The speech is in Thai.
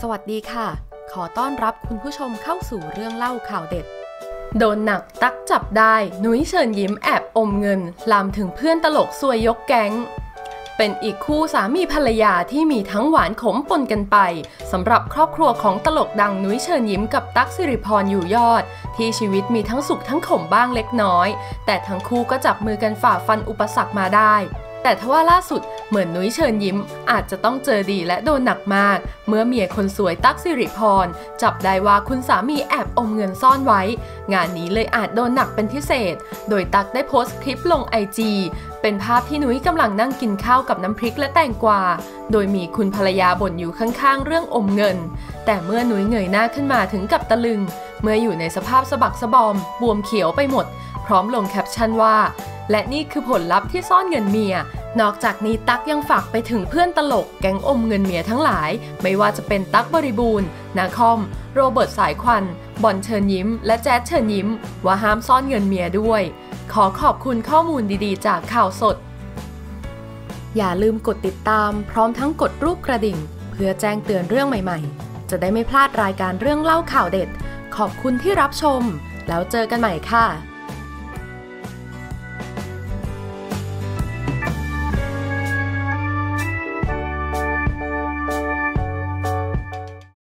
สวัสดีค่ะ ขอต้อนรับคุณผู้ชมเข้าสู่เรื่องเล่าข่าวเด็ด โดนหนักตักจับได้ นุ้ยเชิญยิ้มแอบอมเงิน ลามถึงเพื่อนตลกซวยยกแก๊ง เป็นอีกคู่สามีภรรยาที่มีทั้งหวานขมปนกันไปสำหรับครอบครัวของตลกดังนุ้ยเชิญยิ้มกับตั๊กสิริพรอยู่ยอด ที่ชีวิตมีทั้งสุขทั้งขมบ้างเล็กน้อย แต่ทั้งคู่ก็จับมือกันฝ่าฟันอุปสรรคมาได้แต่ทว่าล่าสุด เหมือนนุ้ยเชิญยิ้ม อาจจะต้องเจอดีและโดนหนักมาก เมื่อเมียคนสวยตั๊กสิริพร จับได้ว่าคุณสามีแอบอมเงินซ่อนไว้ งานนี้เลยอาจโดนหนักเป็นพิเศษ โดยตั๊กได้โพสต์คลิปลงไอจีเป็นภาพที่นุ้ยกำลังนั่งกินข้าวกับน้ำพริกและแตงกวา โดยมีคุณภรรยาบ่นอยู่ข้างๆ เรื่องอมเงิน แต่เมื่อนุ้ยเงยหน้าขึ้นมาถึงกับตะลึง เมื่ออยู่ในสภาพสะบักสะบอม บวมเขียวไปหมด พร้อมลงแคปชั่นว่า และนี่คือผลลัพธ์ที่ซ่อนเงินเมีย นอกจากนี้ตั๊กยังฝากไปถึงเพื่อนตลกแก๊งอมเงินเมียทั้งหลาย ไม่ว่าจะเป็นตั๊กบริบูรณ์ นาคอม โรเบิร์ตสายควัน บอลเชิญยิ้ม และแจ๊ดเชิญยิ้ม ว่าห้ามซ่อนเงินเมียด้วย ขอขอบคุณข้อมูลดีๆ จากข่าวสด อย่าลืมกดติดตาม พร้อมทั้งกดรูปกระดิ่ง เพื่อแจ้งเตือนเรื่องใหม่ๆ จะได้ไม่พลาดรายการเรื่องเล่าข่าวเด็ด ขอบคุณที่รับชม แล้วเจอกันใหม่ค่ะ